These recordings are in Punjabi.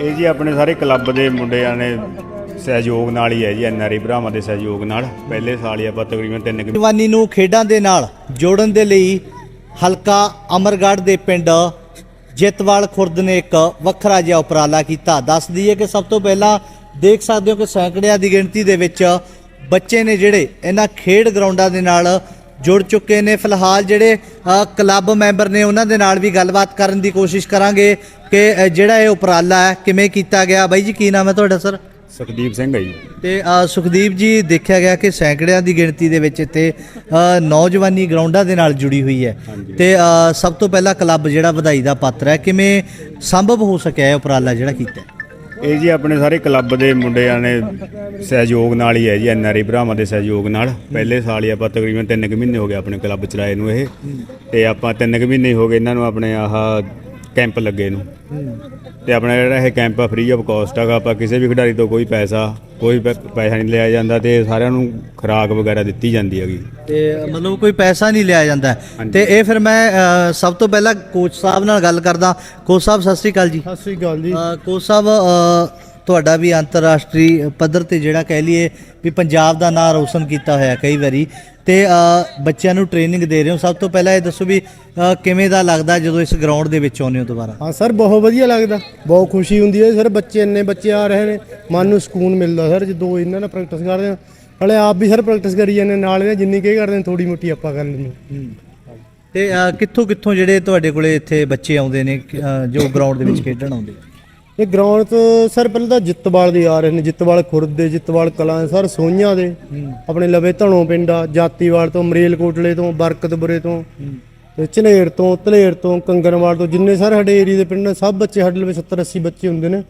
ਇਹ ਜੀ ਆਪਣੇ ਸਾਰੇ ਕਲੱਬ ਦੇ ਮੁੰਡਿਆਂ ਨੇ ਸਹਿਯੋਗ ਨਾਲ ਹੀ ਹੈ ਜੀ ਐਨਆਰਆਈ ਭਰਾਵਾਂ ਦੇ ਸਹਿਯੋਗ ਨਾਲ। ਪਹਿਲੇ ਸਾਲ ਹੀ ਆਪਾਂ ਤਕਰੀਬਨ 3 ਜਵਾਨੀ ਨੂੰ ਖੇਡਾਂ ਦੇ ਨਾਲ ਜੋੜਨ ਦੇ ਲਈ ਹਲਕਾ ਅਮਰਗੜ੍ਹ ਦੇ ਪਿੰਡ ਜਿੱਤਵਾਲ ਖੁਰਦ ਨੇ ਇੱਕ ਵੱਖਰਾ ਜਿਹਾ ਉਪਰਾਲਾ ਕੀਤਾ। ਦੱਸ ਦਈਏ ਕਿ ਸਭ ਤੋਂ ਪਹਿਲਾਂ ਦੇਖ ਸਕਦੇ ਹੋ ਕਿ ਸੈਂਕੜਿਆਂ ਦੀ ਗਿਣਤੀ ਦੇ ਵਿੱਚ ਬੱਚੇ ਨੇ ਜਿਹੜੇ ਇਹਨਾਂ ਖੇਡ ਗਰਾਊਂਡਾਂ ਦੇ ਨਾਲ ਜੁੜ ਚੁੱਕੇ ਨੇ। ਫਿਲਹਾਲ ਜਿਹੜੇ ਕਲੱਬ ਮੈਂਬਰ ਨੇ ਉਹਨਾਂ ਦੇ ਨਾਲ ਵੀ ਗੱਲਬਾਤ ਕਰਨ ਦੀ ਕੋਸ਼ਿਸ਼ ਕਰਾਂਗੇ। ਕਿ ਅ, ਜਿਹੜਾ ਇਹ ਉਪਰਾਲਾ ਹੈ ਕਿਵੇਂ ਕੀਤਾ ਗਿਆ? ਬਾਈ ਜੀ ਕੀ ਨਾਮ ਹੈ ਤੁਹਾਡਾ ਸਰ? ਸੁਖਦੀਪ ਸਿੰਘ ਹੈ ਜੀ। ਤੇ ਅ, ਸੁਖਦੀਪ ਜੀ ਦੇਖਿਆ ਗਿਆ ਕਿ ਸੈਂਕੜਿਆਂ ਦੀ ਗਿਣਤੀ ਦੇ ਵਿੱਚ ਇੱਥੇ ਅ, ਨੌਜਵਾਨੀ ਗਰਾਊਂਡਾਂ ਦੇ ਨਾਲ ਜੁੜੀ ਹੋਈ ਹੈ। ਤੇ ਅ, ਸਭ ਤੋਂ ਪਹਿਲਾਂ ਕਲੱਬ ਜਿਹੜਾ ਵਧਾਈ ਦਾ ਪਾਤਰ ਹੈ ਕਿਵੇਂ ਸੰਭਵ ਹੋ ਸਕਿਆ ਇਹ ਉਪਰਾਲਾ ਜਿਹੜਾ ਕੀਤਾ ਹੈ? ਇਹ ਜੀ ਆਪਣੇ ਸਾਰੇ ਕਲੱਬ ਦੇ ਮੁੰਡਿਆਂ ਨੇ ਸਹਿਯੋਗ ਨਾਲ ਹੀ ਹੈ ਜੀ ਐਨਆਰਆਈ ਭਰਾਵਾਂ ਦੇ ਸਹਿਯੋਗ ਨਾਲ। ਪਹਿਲੇ ਸਾਲ ਹੀ ਆਪਾਂ ਤਕਰੀਬਨ 3 ਕੁ ਮਹੀਨੇ ਹੋ ਗਏ ਆਪਣੇ ਕਲੱਬ ਚਲਾਏ ਨੂੰ ਇਹ। ਤੇ ਆਪਾਂ 3 ਕੁ ਮਹੀਨੇ ਹੀ ਹੋ ਗਏ ਇਹਨਾਂ ਨੂੰ ਆਪਣੇ ਆਹ ਕੈਂਪ ਲੱਗੇ ਨੂੰ। ਤੇ ਆਪਣਾ ਜਿਹੜਾ ਇਹ ਕੈਂਪ ਆ ਫ੍ਰੀ ਆਫ ਕਾਸਟ ਹੈਗਾ ਆਪਾਂ ਕਿਸੇ ਵੀ ਖਿਡਾਰੀ ਤੋਂ ਕੋਈ ਪੈਸਾ ਕੋਈ ਪੈ- ਪੈਸਾ ਨਹੀਂ ਲਿਆ ਜਾਂਦਾ ਤੇ ਸਾਰਿਆਂ ਨੂੰ ਖੁਰਾਕ ਵਗੈਰਾ ਦਿੱਤੀ ਜਾਂਦੀ ਹੈਗੀ। ਤੇ ਮਤਲਬ ਕੋਈ ਪੈਸਾ ਨਹੀਂ ਲਿਆ ਜਾਂਦਾ। ਹੈ। ਤੇ ਇਹ ਫਿਰ ਮੈਂ ਅ, ਸਭ ਤੋਂ ਪਹਿਲਾਂ ਕੋਚ ਸਾਹਿਬ ਨਾਲ ਗੱਲ ਕਰਦਾ। ਕੋਚ ਸਾਹਿਬ ਸਤਿ ਸ੍ਰੀ ਅਕਾਲ ਜੀ। ਸਤਿ ਸ੍ਰੀ ਅਕਾਲ ਜੀ। ਅ, ਕੋਚ ਸਾਹਿਬ ਅ, ਤੁਹਾਡਾ ਵੀ ਅੰਤਰਰਾਸ਼ਟਰੀ ਪੱਧਰ ਤੇ ਜਿਹੜਾ ਕਹਿ ਲਈਏ ਵੀ ਪੰਜਾਬ ਦਾ ਨਾਮ ਰੋਸ਼ਨ ਕੀਤਾ ਹੋਇਆ ਕਈ ਵਾਰੀ। ਤੇ ਬੱਚਿਆਂ ਨੂੰ ਟ੍ਰੇਨਿੰਗ ਦੇ ਰਹੇ ਹੋ। ਸਭ ਤੋਂ ਪਹਿਲਾਂ ਇਹ ਦੱਸੋ ਵੀ ਕਿਵੇਂ ਦਾ ਲੱਗਦਾ ਜਦੋਂ ਇਸ ਗਰਾਊਂਡ ਦੇ ਵਿੱਚ ਆਉਂਦੇ ਹੋ ਦੁਬਾਰਾ? ਹਾਂ ਸਰ ਬਹੁਤ ਵਧੀਆ ਲੱਗਦਾ। ਬਹੁਤ ਖੁਸ਼ੀ ਹੁੰਦੀ ਹੈ ਸਰ ਬੱਚੇ ਇੰਨੇ ਬੱਚੇ ਆ ਰਹੇ ਨੇ। ਮਨ ਨੂੰ ਸਕੂਨ ਮਿਲਦਾ ਸਰ ਜਦੋਂ ਇਹਨਾਂ ਨਾਲ ਪ੍ਰੈਕਟਿਸ ਕਰਦੇ ਹਾਂ। ਹਲੇ ਆਪ ਵੀ ਸਰ ਪ੍ਰੈਕਟਿਸ ਕਰੀ ਜਾਂਦੇ ਨਾਲ ਇਹਦੇ ਜਿੰਨੀ ਕੇ ਕਰਦੇ ਥੋੜੀ ਮੋਟੀ ਆਪਾਂ ਕਰ ਲੈਂਦੇ ਤੇ ਅ, ਕਿੱਥੋਂ ਕਿੱਥੋਂ ਜਿਹੜੇ ਤੁਹਾਡੇ ਕੋਲੇ ਇੱਥੇ ਬੱਚੇ ਆਉਂਦੇ ਨੇ ਜੋ ਗਰਾਊਂਡ ਦੇ ਵਿੱਚ ਖੇਡਣ ਆਉਂਦੇ? ਇਹ ਗਰਾਊਂਡ ਤੋਂ ਸਰ ਪਹਿਲਾਂ ਤਾਂ ਜਿੱਤਵਾਲ ਦੇ ਆ ਰਹੇ ਨੇ ਜਿੱਤਵਾਲ ਖੁਰਦ ਦੇ ਜਿੱਤਵਾਲ ਕਲਾਂ ਸਰ ਸੋਈਆਂ ਦੇ। ਆਪਣੇ ਲਵੇ ਧਣੋਂ ਪਿੰਡਾ ਜਾਤੀਵਾਲ ਤੋਂ ਮਰੇਲ ਕੋਟਲੇ ਤੋਂ ਬਰਕਤਪੁਰੇ ਤੋਂ ਤੇ ਝਨੇਰ ਤੋਂ ਧਲੇਰ ਤੋਂ ਕੰਗਨਵਾਲ ਤੋਂ ਜਿੰਨੇ ਸਰ ਸਾਡੇ ਏਰੀਆ ਦੇ ਪਿੰਡ ਨੇ ਸਭ ਬੱਚੇ ਸਾਡੇ ਲਵੇ 70 80 ਬੱਚੇ ਹੁੰਦੇ ਨੇ।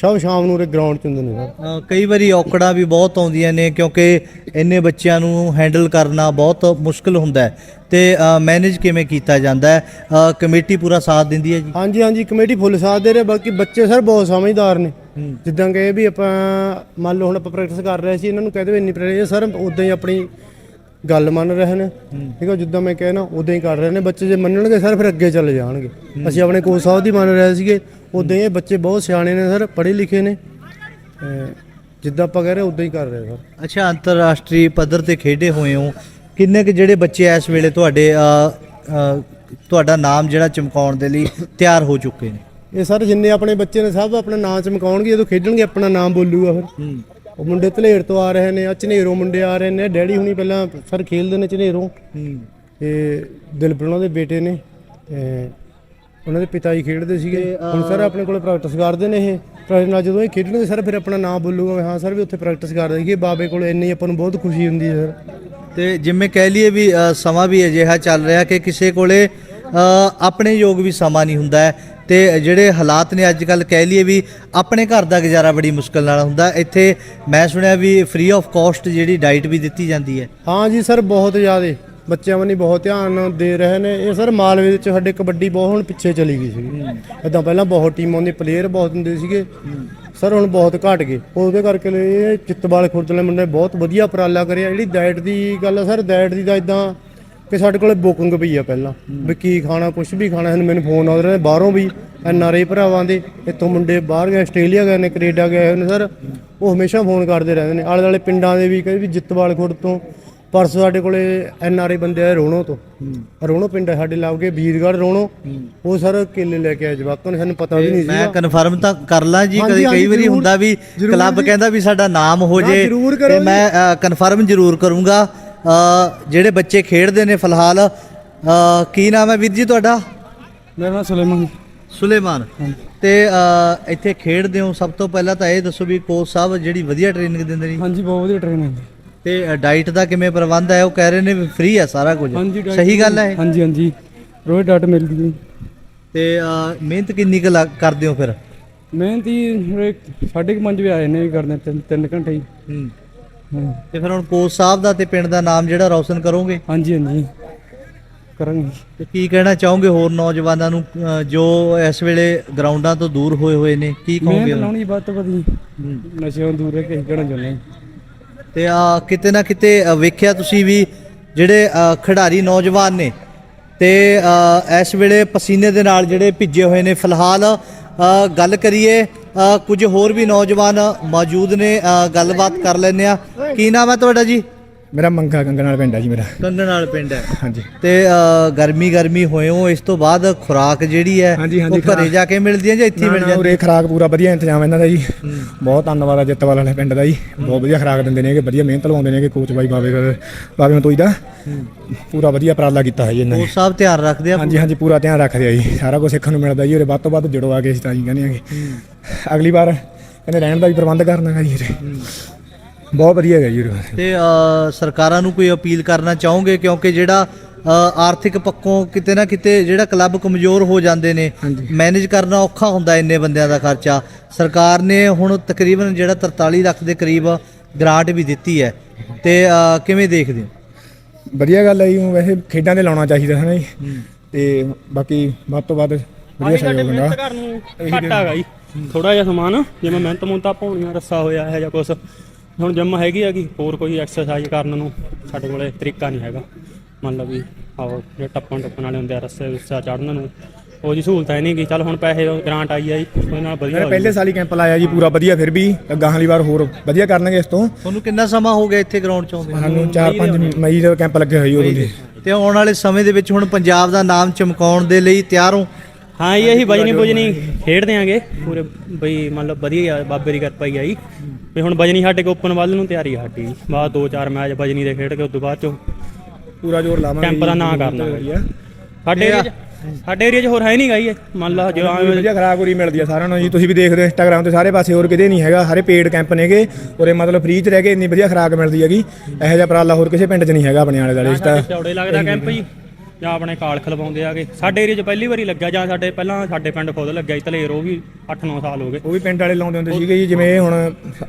ਸਭ ਸ਼ਾਮ ਨੂੰ ਉਰੇ ਗਰਾਊਂਡ 'ਚ ਹੁੰਦੇ ਨੇ ਸਰ। ਅ, ਕਈ ਵਾਰੀ ਔਕੜਾਂ ਵੀ ਬਹੁਤ ਆਉਂਦੀਆਂ ਨੇ ਕਿਉਂਕਿ ਇੰਨੇ ਬੱਚਿਆਂ ਨੂੰ ਹੈਂਡਲ ਕਰਨਾ ਬਹੁਤ ਮੁਸ਼ਕਲ ਹੁੰਦਾ ਹੈ ਤੇ ਮੈਨੇਜ ਕਿਵੇਂ ਕੀਤਾ ਜਾਂਦਾ ਹੈ? ਅ, ਕਮੇਟੀ ਪੂਰਾ ਸਾਥ ਦਿੰਦੀ ਹੈ ਜੀ? ਹਾਂਜੀ ਹਾਂਜੀ ਕਮੇਟੀ ਫੁੱਲ ਸਾਥ ਦੇ ਰਹੇ ਬਾਕੀ ਬੱਚੇ ਸਰ ਬਹੁਤ ਸਮਝਦਾਰ ਨੇ। ਜਿੱਦਾਂ ਕਿ ਇਹ ਵੀ ਆਪਾਂ ਮੰਨ ਲਓ ਹੁਣ ਆਪਾਂ ਪ੍ਰੈਕਟਿਸ ਕਰ ਰਹੇ ਸੀ ਇਹਨਾਂ ਨੂੰ ਕਹਦੇ ਵੀ ਇੰਨੀ ਪ੍ਰੈਕਟਿਸ ਸਰ ਉਦਾਂ ਹੀ ਆਪਣੀ ਗੱਲ ਮੰਨ ਰਹੇ ਨੇ। ਠੀਕ ਹੈ ਜਿੱਦਾਂ ਮੈਂ ਕਹਿਣਾ ਉਦਾਂ ਹੀ ਕਰ ਰਹੇ ਨੇ। ਬੱਚੇ ਜੇ ਮੰਨਣਗੇ ਸਰ ਫਿਰ ਅੱਗੇ ਚੱਲ ਜਾਣਗੇ। ਅਸੀਂ ਆਪਣੇ ਕੋਚ ਸਾਹਿਬ ਦੀ ਮੰਨ ਰਹੇ ਸੀਗੇ। ਉਦਾਂ ਇਹ ਬੱਚੇ ਬਹੁਤ ਸਿਆਣੇ ਨੇ ਸਰ ਪੜ੍ਹੇ ਲਿਖੇ ਨੇ। ਜਿੱਦਾਂ ਆਪਾਂ ਕਹਿ ਰਹੇ ਉਦਾਂ ਹੀ ਕਰ ਰਹੇ ਸਰ। ਅੱਛਾ ਅੰਤਰਰਾਸ਼ਟਰੀ ਪੱਧਰ ਤੇ ਖੇਡੇ ਹੋਏ ਹੋ। ਕਿੰਨੇ ਕੁ ਜਿਹੜੇ ਬੱਚੇ ਇਸ ਵੇਲੇ ਤੁਹਾਡੇ ਤੁਹਾਡਾ ਨਾਮ ਜਿਹੜਾ ਚਮਕਾਉਣ ਦੇ ਲਈ ਤਿਆਰ ਹੋ ਚੁੱਕੇ ਨੇ? ਇਹ ਸਰ ਜਿੰਨੇ ਆਪਣੇ ਬੱਚੇ ਨੇ ਸਭ ਆਪਣਾ ਨਾਮ ਚਮਕਾਉਣਗੇ ਜਦੋਂ ਖੇਡਣਗੇ ਆਪਣਾ ਨਾਮ ਬੋਲੂਗਾ ਫਿਰ। ਉਹ ਮੁੰਡੇ ਧਲੇਰ ਤੋਂ ਆ ਰਹੇ ਨੇ ਆ ਝਨੇਰੋਂ ਮੁੰਡੇ ਆ ਰਹੇ ਨੇ। ਡੈਡੀ ਹੁਣੀ ਪਹਿਲਾਂ ਸਰ ਖੇਲਦੇ ਨੇ ਝਨੇਰੋਂ। ਤੇ ਦਿਲਪ੍ਰ ਉਹਨਾਂ ਦੇ ਬੇਟੇ ਨੇ ਤੇ ਉਹਨਾਂ ਦੇ ਪਿਤਾ ਜੀ ਖੇਡਦੇ ਸੀਗੇ। ਹੁਣ ਸਰ ਆਪਣੇ ਕੋਲ ਪ੍ਰੈਕਟਿਸ ਕਰਦੇ ਨੇ ਇਹ। ਪ੍ਰੈਕਟਿਸ ਨਾਲ ਜਦੋਂ ਇਹ ਖੇਡਣਗੇ ਸਰ ਫਿਰ ਆਪਣਾ ਨਾਮ ਬੋਲੂਗਾ ਹਾਂ ਸਰ ਵੀ ਉੱਥੇ ਪ੍ਰੈਕਟਿਸ ਕਰਦੇ ਸੀਗੇ ਬਾਬੇ ਕੋਲ ਇੰਨੀ ਆਪਾਂ ਨੂੰ ਬਹੁਤ ਖੁਸ਼ੀ ਹੁੰਦੀ ਹੈ ਸਰ। ਤੇ ਜਿਵੇਂ ਕਹਿ ਲਈਏ ਵੀ ਸਮਾਂ ਵੀ ਅਜਿਹਾ ਚੱਲ ਰਿਹਾ ਕਿ ਕਿਸੇ ਕੋਲੇ ਆਪਣੇ ਯੋਗ ਵੀ ਸਮਾਂ ਨਹੀਂ ਹੁੰਦਾ ਤੇ ਜਿਹੜੇ ਹਾਲਾਤ ਨੇ ਅੱਜ ਕੱਲ ਕਹਿ ਲਈਏ ਵੀ ਆਪਣੇ ਘਰ ਦਾ ਗੁਜ਼ਾਰਾ ਬੜੀ ਮੁਸ਼ਕਲ ਨਾਲ ਹੁੰਦਾ। ਹੈ। ਇੱਥੇ ਮੈਂ ਸੁਣਿਆ ਵੀ ਫ੍ਰੀ ਆਫ ਕਾਸਟ ਜਿਹੜੀ ਡਾਈਟ ਵੀ ਦਿੱਤੀ ਜਾਂਦੀ ਹੈ। ਹਾਂ ਜੀ ਸਰ ਬਹੁਤ ਜ਼ਿਆਦੇ। ਬੱਚਿਆਂ ਵੱਲ ਬਹੁਤ ਧਿਆਨ ਦੇ ਰਹੇ ਨੇ। ਇਹ ਸਰ ਮਾਲਵੇ ਵਿੱਚ ਸਾਡੇ ਕਬੱਡੀ ਬਹੁਤ ਹੁਣ ਪਿੱਛੇ ਚਲੀ ਗਈ ਸੀ ਇਦਾਂ ਪਹਿਲਾਂ ਬਹੁਤ ਟੀਮ ਆਉਂਦੀ ਪਲੇਅਰ ਬਹੁਤ ਹੁੰਦੇ ਸੀਗੇ। ਸਰ ਹੁਣ ਬਹੁਤ ਘਟ ਗਏ। ਉਹਦੇ ਕਰਕੇ ਇਹ ਚਿੱਤਵਾਲ ਖੁਰਦਲੇ ਮੁੰਡੇ ਬਹੁਤ ਵਧੀਆ ਉਪਰਾਲਾ ਕਰਿਆ। ਜਿਹੜੀ ਡਾਈਟ ਦੀ ਗੱਲ ਆ ਸਰ ਡਾਈਟ ਦੀ ਤਾਂ ਇਦਾਂ ਕਿ ਸਾਡੇ ਕੋਲੇ ਬੁਕਿੰਗ ਪਈ ਆ ਪਹਿਲਾਂ। ਵੀ ਕੀ ਖਾਣਾ ਕੁਝ ਵੀ ਖਾਣਾ ਹੁਣ ਮੈਨੂੰ ਫੋਨ ਆਉਂਦੇ ਰਹੇ ਬਾਹਰੋਂ ਵੀ। ਐਨ ਆਰ ਆਈ ਭਰਾਵਾਂ ਦੇ ਇੱਥੋਂ ਮੁੰਡੇ ਬਾਹਰ ਗਏ ਆਸਟ੍ਰੇਲੀਆ ਗਏ ਨੇ ਕੈਨੇਡਾ ਗਏ ਹੋਏ ਨੇ ਸਰ। ਉਹ ਹਮੇਸ਼ਾ ਫੋਨ ਕਰਦੇ ਰਹਿੰਦੇ ਨੇ। ਆਲੇ ਦੁਆਲੇ ਪਿੰਡਾਂ ਦੇ ਵੀ ਕਈ ਵੀ ਜਿੱਤਵਾਲ ਖੁਰਦ ਤੋਂ। ਪਰਸੋਂ ਸਾਡੇ ਕੋਲੇ ਐਨ ਆਰ ਆਈ ਬੰਦੇ ਆਏ ਰੋਣੋ ਤੋਂ। ਰੋਣੋ ਪਿੰਡ ਹੈ ਸਾਡੇ ਲਾਗੇ ਵੀਰਗੜ੍ਹ ਰੋਣੋ। ਉਹ ਸਰ ਕੇਲੇ ਲੈ ਕੇ ਆਏ ਜਵਾਕਾਂ ਨੂੰ ਸਾਨੂੰ ਪਤਾ ਵੀ ਨਹੀਂ ਮੈਂ ਸੀ ਕਨਫਰਮ ਤਾਂ ਕਰ ਲਾਂ ਜੀ ਕਦੀ ਕਈ ਵਾਰੀ ਹੁੰਦਾ ਵੀ ਕਲੱਬ। ਕਹਿੰਦਾ ਵੀ ਸਾਡਾ ਨਾਮ ਹੋ ਨਾ, ਜੇ ਤੇ। ਮੈਂ ਕਨਫਰਮ ਜ਼ਰੂਰ ਕਰੂੰਗਾ। ਜਿਹੜੇ ਬੱਚੇ ਖੇਡਦੇ ਨੇ ਫਿਲਹਾਲ ਕੀ ਨਾਮ ਹੈ ਵੀਰ ਜੀ ਤੁਹਾਡਾ? ਮੇਰਾ ਨਾਮ ਸੁਲੇਮਾਨ। ਸੁਲੇਮਾਨ। ਤੇ ਇੱਥੇ ਖੇਡਦੇ ਹੋ। ਸਭ ਤੋਂ ਪਹਿਲਾਂ ਤਾਂ ਇਹ ਦੱਸੋ ਵੀ ਕੋਚ ਸਾਹਿਬ ਜਿਹੜੀ ਵਧੀਆ ਟ੍ਰੇਨਿੰਗ ਦਿੰਦੇ ਨੇ। ਹਾਂਜੀ ਬਹੁਤ ਵਧੀਆ ਟ੍ਰੇਨਿੰਗ ਤੇ ਡਾਈਟ ਦਾ ਕਿਵੇਂ ਪ੍ਰਬੰਧ ਹੈ? ਉਹ ਕਹਿ ਰਹੇ ਨੇ ਵੀ ਫ੍ਰੀ ਹੈ ਸਾਰਾ ਕੁਝ। ਸਹੀ ਗੱਲ ਹੈ? ਹਾਂਜੀ ਹਾਂਜੀ। ਰੋਜ਼ ਡਾਟ ਮਿਲਦੀ ਹੈ ਤੇ ਮਿਹਨਤ ਕਿੰਨੀ ਕੁ ਕਰਦੇ ਹੋ ਫਿਰ? ਮਿਹਨਤੀ ਕੁ ਪੰਜ ਵਜੇ ਆਏ ਨੇ ਵੀ ਕਰਦੇ ਤਿੰਨ ਤਿੰਨ ਘੰਟੇ ਹੀ ਹੂੰ ਹਾਂ। ਤੇ ਫਿਰ ਹੁਣ ਕੋਚ ਸਾਹਿਬ ਦਾ ਤੇ ਪਿੰਡ ਦਾ ਨਾਮ ਜਿਹੜਾ ਰੌਸ਼ਨ ਕਰੋਗੇ? ਹਾਂਜੀ ਹਾਂਜੀ। ਕਰਾਂਗੇ। ਤੇ ਕੀ ਕਹਿਣਾ ਚਾਹੋਗੇ ਹੋਰ ਨੌਜਵਾਨਾਂ ਨੂੰ ਅ, ਜੋ ਇਸ ਵੇਲੇ ਗਰਾਊਂਡਾਂ ਤੋਂ ਦੂਰ ਹੋਏ ਹੋਏ ਨੇ ਕੀ ਕਹੋਗੇ ਮਿਹਨਤ ਉਹਨਾਂ ਨੂੰ? ਲਾਉਣੀ ਵੱਧ ਤੋਂ ਵੱਧ ਜੀ। ਨਸ਼ਿਆਂ ਤੋਂ ਦੂਰ ਰਹਿ ਕੇ ਖੇਡਣਾ ਚਾਹੁੰਦੇ ਹਾਂ। ਤੇ ਆ ਕਿਤੇ ਨਾ ਕਿਤੇ ਅ, ਵੇਖਿਆ ਤੁਸੀਂ ਵੀ ਜਿਹੜੇ ਅ, ਖਿਡਾਰੀ ਨੌਜਵਾਨ ਨੇ ਤੇ ਅ, ਇਸ ਵੇਲੇ ਪਸੀਨੇ ਦੇ ਨਾਲ ਜਿਹੜੇ ਭਿੱਜੇ ਹੋਏ ਨੇ। ਫਿਲਹਾਲ ਅ, ਗੱਲ ਕਰੀਏ ਕੁਝ ਹੋਰ ਵੀ ਨੌਜਵਾਨ ਮੌਜੂਦ ਨੇ ਅ, ਗੱਲਬਾਤ ਕਰ ਲੈਂਦੇ ਆ ਕੀ ਨਾਮ ਹੈ ਤੁਹਾਡਾ ਜੀ? ਮੇਰਾ ਮੰਗਾ ਕੰਗਣ ਵਾਲਾ ਪਿੰਡ ਹੈ ਜੀ ਮੇਰਾ। ਕੰਗਣ ਵਾਲ ਪਿੰਡ ਹੈ। ਹਾਂਜੀ। ਤੇ ਅ, ਗਰਮੀ ਗਰਮੀ ਹੋਏ ਹੋ ਇਸ ਤੋਂ ਬਾਅਦ ਖੁਰਾਕ ਜਿਹੜੀ ਹੈ ਹਾਂਜੀ, ਹਾਂਜੀ, ਉਹ ਘਰੇ ਖੁਰਾਕ। ਜਾ ਕੇ ਮਿਲਦੀ ਹੈ ਜਾਂ ਇੱਥੇ ਹੀ ਮਿਲ ਨਾ, ਜਾਂਦੀ ਉਰੇ ਖਰਾਕ ਪੂਰਾ ਵਧੀਆ ਇੰਤਜ਼ਾਮ ਇਹਨਾਂ ਦਾ ਜੀ। ਬਹੁਤ ਧੰਨਵਾਦ ਆ ਜਿੱਤਵਾਲ ਵਾਲੇ ਪਿੰਡ ਦਾ ਜੀ। ਬਹੁਤ ਵਧੀਆ ਖਰਾਕ ਦਿੰਦੇ ਨੇਗੇ ਵਧੀਆ ਮਿਹਨਤ ਲਵਾਉਂਦੇ ਨੇਗੇ ਕੋਚ ਬਾਈ ਬਾਵੇ ਬਾਵੇ ਮਤੋਈ ਦਾ। ਪੂਰਾ ਵਧੀਆ ਉਪਰਾਲਾ ਕੀਤਾ ਹੈ ਜੀ ਇਹਨਾਂ ਨੇ। ਉਹ ਸਭ ਧਿਆਨ ਰੱਖਦੇ ਆ ਹਾਂਜੀ ਹਾਂਜੀ ਪੂਰਾ ਧਿਆਨ ਰੱਖਦੇ ਆ ਜੀ। ਸਾਰਾ ਕੁਝ ਸਿੱਖਣ ਨੂੰ ਮਿਲਦਾ ਜੀ ਉਰੇ ਵੱਧ ਤੋਂ ਵੱਧ ਜੁੜੋ ਆ ਕੇ ਅਸੀਂ ਤਾਂ ਜੀ ਕਹਿੰਦੇ ਆਂਗੇ ਅਗਲੀ ਵਾਰ ਕਹਿੰਦੇ ਰਹਿਣ ਦਾ ਵੀ ਪ੍ਰਬੰਧ ਕਰਨਾ ਹੈ ਜੀ ਉਰੇ। ਬਹੁਤ ਵਧੀਆ ਹੈਗਾ ਜੀ ਉਰੇ ਤੇ ਅ, ਸਰਕਾਰਾਂ ਨੂੰ ਕੋਈ ਅਪੀਲ ਕਰਨਾ ਚਾਹੋਗੇ? ਕਿਉਂਕਿ ਜਿਹੜਾ ਅ, ਆਰਥਿਕ ਪੱਖੋਂ ਕਿਤੇ ਨਾ ਕਿਤੇ ਜਿਹੜਾ ਕਲੱਬ ਕਮਜ਼ੋਰ ਹੋ ਜਾਂਦੇ ਨੇ ਮੈਨੇਜ ਕਰਨਾ ਔਖਾ ਹੁੰਦਾ ਇੰਨੇ ਬੰਦਿਆਂ ਦਾ ਖਰਚਾ। ਸਰਕਾਰ ਨੇ ਹੁਣ ਤਕਰੀਬਨ ਜਿਹੜਾ 43 ਲੱਖ ਦੇ ਕਰੀਬ ਗ੍ਰਾਂਟ ਵੀ ਦਿੱਤੀ ਹੈ। ਤੇ ਅ, ਕਿਵੇਂ ਦੇਖਦੇ ਹੋ? ਵਧੀਆ ਗੱਲ ਹੈ ਜੀ ਊਂ ਵੈਸੇ ਖੇਡਾਂ ਤੇ ਲਾਉਣਾ ਚਾਹੀਦਾ ਹੈ ਨਾ ਜੀ। ਤੇ ਬਾਕੀ ਵੱਧ ਤੋਂ ਵੱਧ ਵਧੀਆ ਸਹਿਯੋਗ ਹੁੰਦਾ। ਘਰ ਨੂੰ ਘੱਟ ਹੈਗਾ ਜੀ। ਥੋੜਾ ਜਿਹਾ ਸਮਾਨ ਜਿਵੇਂ ਮਿਹਨਤ ਮੁੰਤਾ ਪਾਉਣੀਆਂ ਰੱਸਾ ਹੋਇਆ ਹੈ ਜਾਂ ਕੁਛ। ਹੁਣ ਜਿੰਮ ਹੈਗੀ ਹੈਗੀ ਹੋਰ ਕੋਈ ਐਕਸਰਸਾਈਜ਼ ਕਰਨ ਨੂੰ ਸਾਡੇ ਕੋਲੇ ਤਰੀਕਾ ਨਹੀਂ ਹੈਗਾ। ਮੰਨ ਲਓ ਵੀ ਆਓ ਜੇ ਟੱਪਣ ਟੱਪਣ ਵਾਲੇ ਹੁੰਦੇ ਆ ਰੱਸੇ ਰੁੱਸਾ ਚੜਨ ਨੂੰ ਉਹ ਜੀ ਸਹੂਲਤ ਹੈ ਨਹੀਂ ਗੀ ਚੱਲ ਹੁਣ ਪੈਸੇ ਗ੍ਰਾਂਟ ਆਈ ਆ ਜੀ ਉਹਦੇ ਨਾਲ ਵਧੀਆ ਹੋ ਪਹਿਲੇ ਸਾਲ ਹੀ ਕੈਂਪ ਲਾਇਆ ਜੀ ਪੂਰਾ ਵਧੀਆ ਫਿਰ ਵੀ ਗਾਹਾਂ ਵਾਲੀ ਵਾਰ ਹੋਰ ਵਧੀਆ ਕਰਨਗੇ ਇਸ ਤੋਂ। ਤੁਹਾਨੂੰ ਕਿੰਨਾ ਸਮਾਂ ਹੋ ਗਿਆ ਇੱਥੇ ਗਰਾਊਂਡ 'ਚ ਆਉਂਦੇ ਸਾਨੂੰ 4-5 ਮਈ ਦਾ ਕੈਂਪ ਲੱਗੇ ਹੋਈ ਉਦੋਂ ਦੇ। ਤੇ ਆਉਣ ਵਾਲੇ ਸਮੇਂ ਦੇ ਵਿੱਚ ਹੁਣ ਪੰਜਾਬ ਦਾ ਨਾਮ ਚਮਕਾਉਣ ਦੇ ਲਈ ਤਿਆਰ ਹੋ। ਹਾਂ ਜੀ ਇਹੀ ਬਜਨੀ ਬੁਜਨੀ ਖੇਡਦੇ ਆਂਗੇ। ਪੂਰੇ ਬਈ ਮੰਨ ਲਓ ਵਧੀਆ ਬਾਬੇ ਦੀ ਕਿਰਪਾ ਹੀ ਆਈ ਵੀ ਹੁਣ ਬਜਨੀ ਸਾਡੇ ਕੋ ਓਪਨ ਵੱਲ ਨੂੰ ਤਿਆਰੀ ਆ ਸਾਡੀ। ਬਾਅਦ ਦੋ ਚਾਰ ਮੈਚ ਬਜਨੀ ਦੇ ਖੇਡ ਕੇ ਉਸ ਤੋਂ ਬਾਅਦ ਚੋਂ ਪੂਰਾ ਜ਼ੋਰ ਲਾਵਾਂਗੇ ਕੈਂਪ ਦਾ ਨਾਂ ਕਰਨਾ। ਸਾਡੇ ਏਰੀਆ 'ਚ ਸਾਡੇ ਏਰੀਆ 'ਚ ਹੋਰ ਹੈ ਨਹੀਂ ਗਾਈ ਇਹ। ਮੰਨ ਲਾ ਜੋ ਐਵੇਂ ਵਧੀਆ ਖਰਾਕ ਉਰੀ ਮਿਲਦੀ ਆ ਸਾਰਿਆਂ ਨੂੰ ਜੀ। ਤੁਸੀਂ ਵੀ ਦੇਖਦੇ ਹੋ ਇੰਸਟਾਗ੍ਰam ਤੇ ਸਾਰੇ ਪਾਸੇ ਹੋਰ ਕਿਤੇ ਨਹੀਂ ਹੈਗਾ। ਸਾਰੇ ਪੇਡ ਕੈਂਪ ਨੇਗੇ। ਉਰੇ ਮਤਲਬ ਫ੍ਰੀ ਚ ਰਹਿ ਕੇ ਇੰਨੀ ਵਧੀਆ ਖਰਾਕ ਮਿਲਦੀ ਹੈਗੀ। ਇਹੋ ਜਿਹਾ ਉਪਰਾਲਾ ਹੋਰ ਕਿਸੇ ਪਿੰਡ 'ਚ ਨਹੀਂ ਹੈਗਾ ਆਪਣੇ ਆਲੇ ਦੁਆਲੇ ਇਸ ਤਾਂ ਚੌੜੇ ਲੱਗਦਾ ਕੈਂਪ ਜੀ। ਜਾਂ ਆਪਣੇ ਕਾਲ ਖਲਵਾਉਂਦੇ ਆਗੇ। ਸਾਡੇ ਏਰੀਆ 'ਚ ਪਹਿਲੀ ਵਾਰੀ ਲੱਗਿਆ ਜਾਂ ਸਾਡੇ ਪਹਿਲਾਂ ਸਾਡੇ ਪਿੰਡ ਖੁਦ ਲੱਗਿਆ ਸੀ ਧਲੇਰ ਉਹ ਵੀ 8-9 ਸਾਲ ਹੋ ਗਏ। ਉਹ ਵੀ ਪਿੰਡ ਵਾਲੇ ਲਾਉਂਦੇ ਹੁੰਦੇ ਸੀਗੇ ਜੀ ਜਿਵੇਂ ਇਹ ਹੁਣ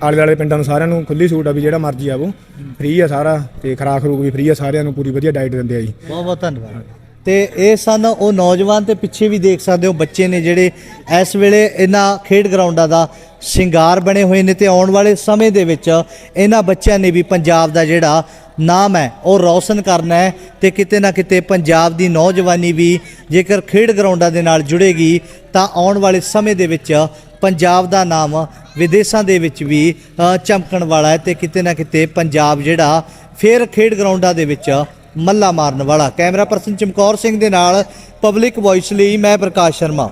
ਆਲੇ ਦੁਆਲੇ ਪਿੰਡਾਂ ਨੂੰ ਸਾਰਿਆਂ ਨੂੰ ਖੁੱਲੀ ਛੂਟ ਆ ਵੀ ਜਿਹੜਾ ਮਰਜ਼ੀ ਆਵੋ ਫ੍ਰੀ ਆ ਸਾਰਾ ਤੇ ਖਰਾਕ ਖਰੂਕ ਵੀ ਫ੍ਰੀ ਆ ਸਾਰਿਆਂ ਨੂੰ ਪੂਰੀ ਵਧੀਆ ਡਾਈਟ ਦਿੰਦੇ ਆ ਜੀ। ਬਹੁਤ ਬਹੁਤ ਧੰਨਵਾਦ। ਤੇ ਇਹ ਸਨ ਉਹ ਨੌਜਵਾਨ ਤੇ ਪਿੱਛੇ ਵੀ ਦੇਖ ਸਕਦੇ ਹੋ ਬੱਚੇ ਨੇ ਜਿਹੜੇ ਇਸ ਵੇਲੇ ਇਹਨਾਂ ਖੇਡ ਗਰਾਊਂਡਾਂ ਦਾ ਸ਼ਿੰਗਾਰ ਬਣੇ ਹੋਏ ਨੇ ਤੇ ਆਉਣ ਵਾਲੇ ਸਮੇਂ ਦੇ ਵਿੱਚ ਇਹਨਾਂ ਬੱਚਿਆਂ ਨੇ ਵੀ ਪੰਜਾਬ ਦਾ ਜਿਹੜਾ ਨਾਮ ਹੈ, ਉਹ ਰੌਸ਼ਨ ਕਰਨਾ ਹੈ ਤੇ ਕਿਤੇ ਨਾ ਕਿਤੇ ਪੰਜਾਬ ਦੀ ਨੌਜਵਾਨੀ ਵੀ ਜੇਕਰ ਖੇਡ ਗਰਾਊਂਡਾਂ ਦੇ ਨਾਲ ਜੁੜੇਗੀ, ਤਾਂ ਆਉਣ ਵਾਲੇ ਸਮੇਂ ਦੇ ਵਿੱਚ ਪੰਜਾਬ ਦਾ ਨਾਮ ਵਿਦੇਸ਼ਾਂ ਦੇ ਵਿੱਚ ਵੀ ਚਮਕਣ ਵਾਲਾ ਹੈ ਤੇ ਕਿਤੇ ਨਾ ਕਿਤੇ ਪੰਜਾਬ ਜਿਹੜਾ ਫੇਰ ਖੇਡ ਗਰਾਊਂਡਾਂ ਦੇ ਵਿੱਚ ਮੱਲਾ ਮਾਰਨ ਵਾਲਾ। ਕੈਮਰਾ ਪਰਸਨ ਚਮਕੌਰ ਸਿੰਘ ਦੇ ਨਾਲ, ਪਬਲਿਕ ਵੌਇਸ ਲਈ ਮੈਂ ਪ੍ਰਕਾਸ਼ ਸ਼ਰਮਾ।